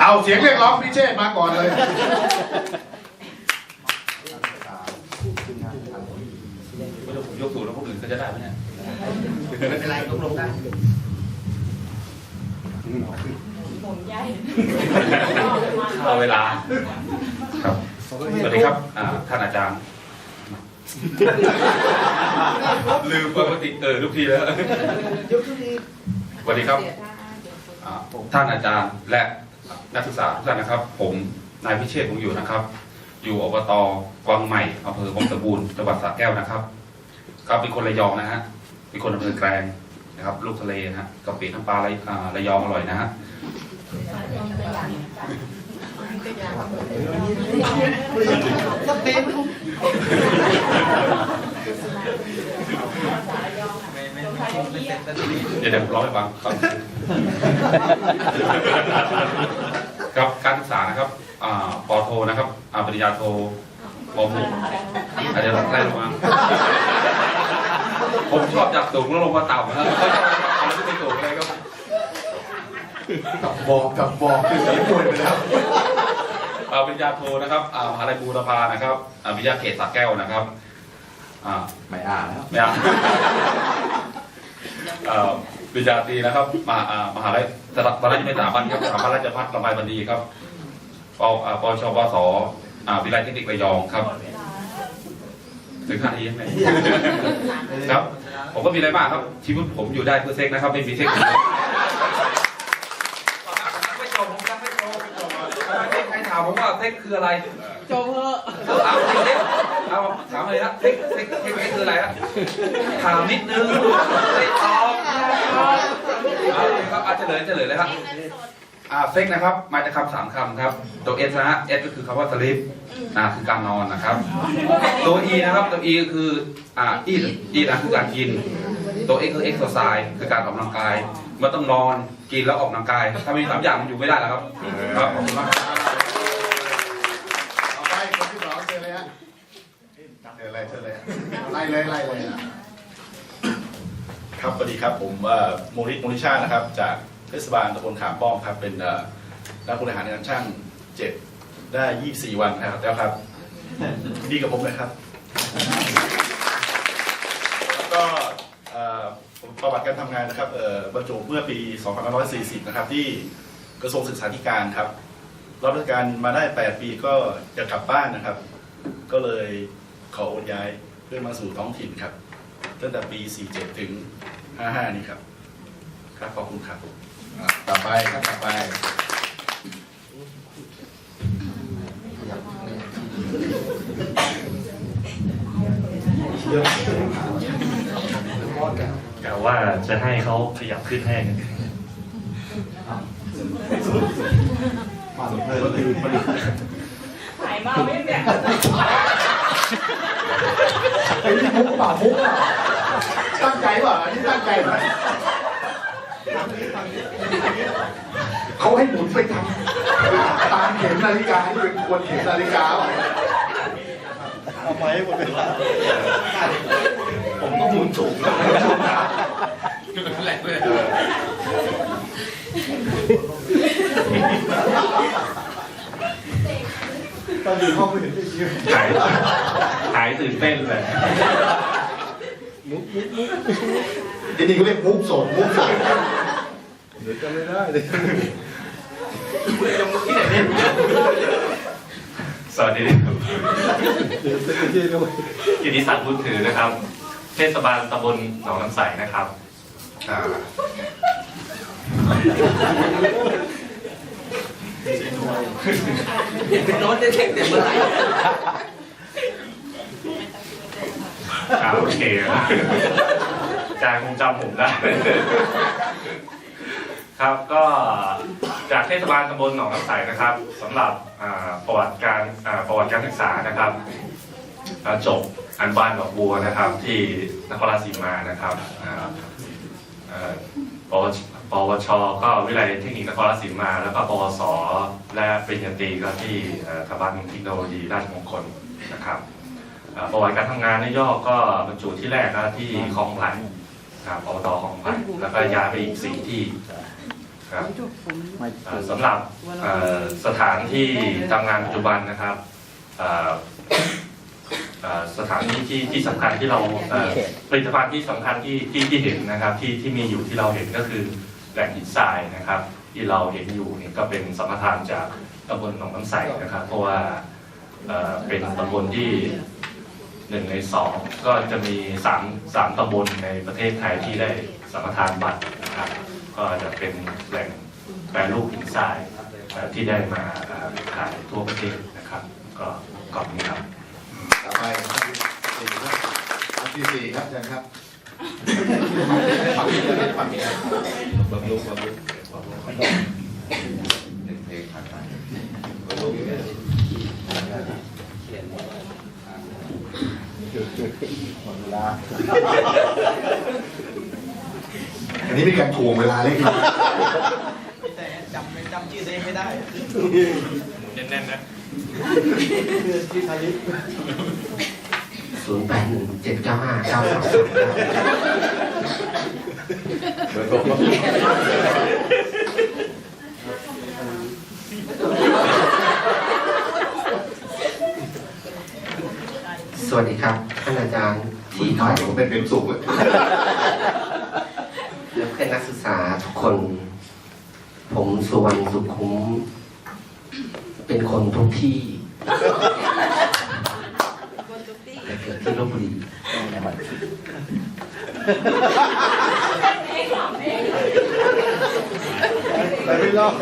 เอาเสียงเรียกร้องพิเชษมาก่อนเลย ยกสูตรแล้วคนอื่นก็จะได้ไหมเนี่ยไม่เป็นไรต้องลงได้เอาเวลา ครับ สวัสดีครับอ่าท่านอาจารย์ ลืมปกติเออทุกทีแล้วยกขึ้นอีกสวัสดีครับอ่า ท่านอาจารย์และนักศึกษาทุกท่านนะครับ ผมนายพิเชษผมอยู่นะครับ อยู่อบตกวางใหม่อำเภอวังสะบูรณ์จังหวัดสระแก้วนะครับครับเป็นคนระยองนะฮะเป็นคนอำเภอแกลงนะครับลูกทะเลนะฮะกะปิน้ำปลาระอ่าระยองอร่อยนะฮะเปนเดี๋ยวเดี๋ยวร้องให้ฟัง ครับครับการศึกษานะครับอ่าปอโทนะครับอ่าปริญญาโทปหกอาจจะไล่ลงมาผมชอบจากสูงแล้วลงมาต่ำนะครับเขาจะเอาอะไรที่ไม่สูงอะไรก็กับบอกกับบอกคือเสียงป่วยไปแล้วอ่าปริญญาโทนะครับอ่ามหาลัยบูรพานะครับอ่าวิทยาเขตสระแก้วนะครับอ่าไม่อ่านแล้วไม่เอาเอ่อ ปริญญาตรีนะครับมาอ่ามหาลัยสถาบันราชไม่สถาบันครับสถาบันราชภัฏระบายบันดีครับปอ่าปชปสอ่าวิทยาลัยเทคนิคระยองครับถึงห้าทีไหมครับ ผมก็มีอะไรบ้างครับ ชีวิตผมอยู่ได้เพื่อเซ็กนะครับ ไม่มีเซ็กไม่จบผมยังไม่จบใครถามผมว่าเซ็กคืออะไรจบเถอะถามจริงๆเอาถามเลยนะเซ็กเซ็กเซ็กเซ็กคืออะไรฮะถามนิดนึงไม่ตอบ เอาเลยครับอาจจะเลยจะเลยเลยครับอ่าเซ็กนะครับ มาจากคำสามคำครับ ตัวเอสนะฮะเอสก็คือคำว่า sleep อ่าคือการนอนนะครับ ตัวอีนะครับตัวอีก็คืออ่าอีอีนะคือการกิน ตัวเอ็กคือ exercise คือการออกกำลังกายมันต้องนอนกินแล้วออกกำลังกาย ถ้ามีสามอย่างมันอยู่ไม่ได้แล้วครับครับขอบคุณมากครับเอาไปคนที่สองเชิญเลยฮะเชิญเลยเชิญเลยไล่เลยไล่เลยอะ ครับสวัสดีครับผมเอ่อโมริโมริชาตินะครับ จากเทศบาลตำบลขามป้อมครับเป็นนักบริหารงานช่างเจ็ดได้ 24 วันนะครับแล้วครับ ดีกับผมเลยครับ แล้วก็ประวัติการทำงานนะครับบรรจุเมื่อปี 2540 นะครับ ที่กระทรวงศึกษาธิการครับรับราชการมาได้ 8 ปีก็จะกลับบ้านนะครับ ก็เลยขอโอนย้ายเพื่อมาสู่ท้องถิ่นครับตั้งแต่ปี 47 ถึง 55 นี่ครับ ครับขอบคุณครับอะต่อไปครับต่อไปกะว่าจะให้เขาขยับขึ้นให้ถ่ายมาไม่เนี่ยไอ้นี่มุกเปล่ามุกอะ ตั้งใจว่ะอันนี้ตั้งใจว่ะเขาให้หมุนไปทำตามเข็มนาฬิกาที่เป็นควรเข็มนาฬิกาว่ะผมก็หมุนถูกแล้วแหละเลยหายหายตื่นเต้นเลย ทีนี้เขาเรียกมุกสดมุกสดสวัสดีครับกิติศักดิ์บุญถือนะครับ เทศบาลตำบลหนองน้ำใสนะครับอ่าเป็นโน้ตได้เช็คแต่เมื่อไหร่ อ่าโอเคอาจารย์คงจำผมได้ ครับก็จากเทศบาลตำบลหนองน้ำใสนะครับสำหรับอ่าประวัติการอ่าประวัติการศึกษานะครับอ่าจบอันบานดอกบัวนะครับ ที่นครราชสีมานะครับอ่าเอ่อปวชปวช ก็วิทยาลัยเทคนิคนครราชสีมา แล้วก็ปวส และปริญญาตรีก็ที่เอ่อสถาบันเทคโนโลยีราชมงคลนะครับ ประวัติการทำงานในย่อก็บรรจุที่แรกก็ที่คลองไหลนะครับอบตคลองไหลแล้วก็ย้ายไปอีกสี่ที่ครับอ่าสำหรับเอ่อสถานที่ทำงานปัจจุบันนะครับเอ่อเอ่อสถานที่ที่ที่สำคัญที่เราเอ่อผลิตภัณฑ์ที่สำคัญที่ที่ที่เห็นนะครับที่ที่มีอยู่ที่เราเห็นก็คือแหล่งหินทรายนะครับ ที่เราเห็นอยู่เนี่ยก็เป็นสัมปทานจากตำบลหนองน้ำใสนะครับ เพราะว่าเอ่อเป็นตำบลที่ หนึ่งในสองก็จะมีสามสามตำบลในประเทศไทยที่ได้สัมปทานบัตรนะครับก็จะเป็นแหล่งแปรรูปหินทรายเอ่อที่ได้มาเอ่อขายทั่วประเทศนะครับ ก็ขอบคุณครับต่อไปครับสี่ครับอันที่สี่ครับอาจารย์ครับฝั่งนี้เลยฝั่งนี้บำรุงบำรุงบำรุงเพลงผ่านไปบำรุง หมดเวลา อันนี้มีการถ่วงเวลาเล็กน้อยแต่จำไม่จำชื่อตัวเองไม่ได้แน่นๆนะที่ทาริสศูนย์แปดหนึ่งเจ็ดเก้าห้าเก้าสามสามสวัสดีครับ ท่านอาจารย์ที่ที่ขถ่าอยยผมเป็นเป็นสุขเลยและเพื่อนนักศึกษาทุกคน ผมสุวรรณสุขุม เป็นคนทุกที่แต่เกิดที่ลบบุรีแต่ไม่รอด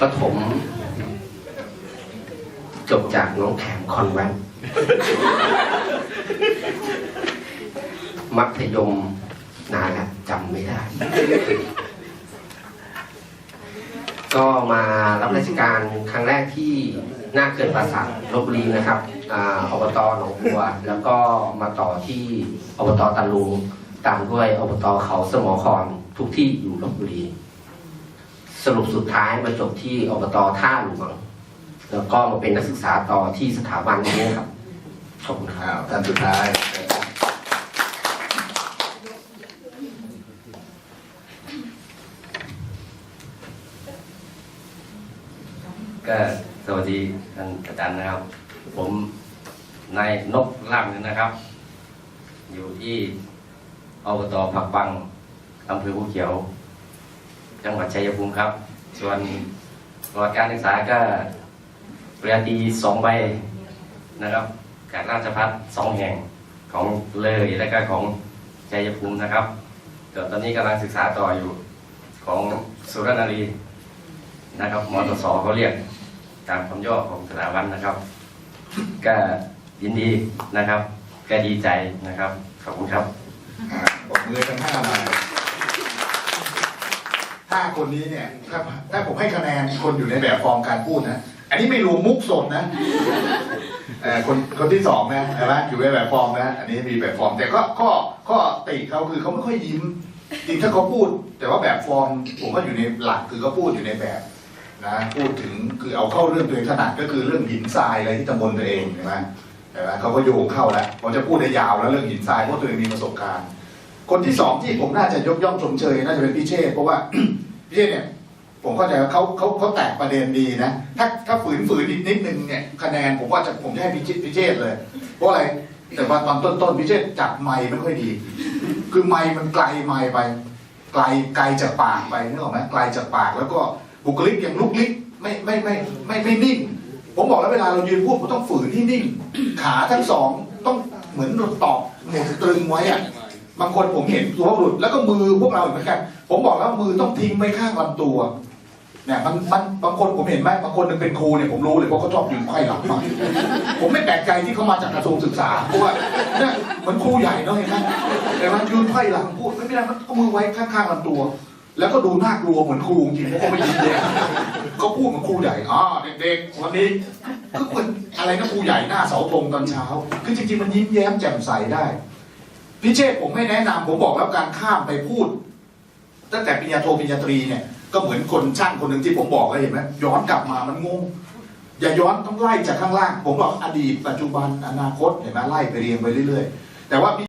ประถม จบจากน้องแขมคอนแวนมัธยมนานแล้วจำไม่ได้ ก็มารับราชการครั้งแรกที่หน้าเขื่อนป่าสักลบบุรีนะครับออบตหนองบัว แล้วก็มาต่อที่อบตตะลุงตามด้วยอบตเขาสมอคอนทุกที่อยู่ลบบุรี สรุปสุดท้ายมาจบที่อบตท่าหลวง แล้วก็มาเป็นนักศึกษาต่อที่สถาบันนี้ครับ ขอบคุณครับอ้าวท่านสุดท้ายก็สวัสดีท่านอาจารย์นะครับ ผมนายนกล่ามเงินนะครับ อยู่ที่อบตผักปังอำเภอภูเขียว จังหวัดชัยภูมิครับ ส่วนประวัติการศึกษาก็ ปริญญาตีสองใบนะครับจากราชพัฒสองแห่งของเลยและก็ของชัยภูมินะครับแต่ตอนนี้กำลังศึกษาต่ออยู่ของสุรนารีนะครับมตสเขาเรียกตามคำย่อของสถาบันนะครับ ก็ยินดีนะครับก็ดีใจนะครับขอบคุณครับอ่าบกมือทั้งห้านายห้าคนนี้เนี่ยถ้าถ้าผมให้คะแนนคนอยู่ในแบบฟอร์มการพูดนะ อันนี้ไม่รวมมุกสดนะคนคนที่สองนะใช่ไหมอยู่ในแบบฟอร์มนะ อันนี้มีแบบฟอร์ม แต่ก็ก็ก็ติเขาคือเขาไม่ค่อยยิ้มจริงถ้าเขาพูด แต่ว่าแบบฟอร์ม ผมว่าอยู่ในหลักคือเขาพูดอยู่ในแบบนะพูดถึงคือเอาเข้าเรื่องตัวเองถนัดก็คือเรื่องหินทรายอะไรที่ตำบลตัวเองเห็นไหมเห็นไหมเขาก็โยงเข้าแล้วเขาจะพูดได้ยาวแล้วเรื่องหินทรายเพราะตัวเองมีประสบการณ์ คนที่สองที่ผมน่าจะยกย่องชมเชยน่าจะเป็นพี่เชษเพราะว่าพี่เชษเนี่ย ผมเข้าใจว่าเขาเขาเขาแตกประเด็นดีนะ ถ้าถ้าฝืนฝืนอีกนิดนึงเนี่ยคะแนนผมว่าจะผมจะให้พี่เชษพี่เชษเลย เพราะอะไรแต่ว่าตอนต้นต้นพี่เชษจับไม้ไม่ค่อยดี คือไม้มันไกลไม้ไป ไกลไกลจากปากไปนึกออกไหมไกลจากปากแล้วก็บุคลิกย่างลุกลิกไม่ไม่ไม่ไม่ไม่นิ่ง ผมบอกแล้วเวลาเรายืนพูดผมต้องฝืนที่นิ่ง ขาทั้งสองต้องเหมือนตอกหมุนตรึงไว้อะบางคนผมเห็นตัวบุรุษแล้วก็มือพวกเราเหมือนกัน ผมบอกแล้วมือต้องทิ้งไว้ข้างลำตัว เนี่ยมันมันบางคนผมเห็นไหมบางคนหนึงเป็นครูเนี่ยผมรู้เลยเพราะเขาชอบยืนไขว้หลังมากผมไม่แปลกใจที่เขามาจากกระทรวงศึกษาเพราะว่าเนี่ยเหมือนครูใหญ่เนาะเห็นไหมแต่มันยืนไขว้หลังพูดไม่ได้มันก็มือไว้ข้างๆลำตัว แล้วก็ดูน่ากลัวเหมือนครูจริงๆเพราะเขาไม่ยิ้มแย้มเขาพูดเหมือนครูใหญ่อ่าเด็กๆวันนี้คือเหมือนอะไรนะครูใหญ่หน้าเสาธงตอนเช้า คือจริงๆมันยิ้มแย้มแจ่มใสได้พี่เชษฐ์ผมไม่แนะนำผมบอกแล้วการข้ามไปพูด ตั้งแต่ปริญญาโทปริญญาตรีเนี่ย ก็เหมือนคนช่างคนหนึ่งที่ผมบอกเลยเห็นไหมย้อนกลับมามันงงอย่าย้อนต้องไล่จากข้างล่าง ผมบอกอดีตปัจจุบันอนาคตเห็นไหมไล่ไปเรียงไปเรื่อยๆ แต่ว่า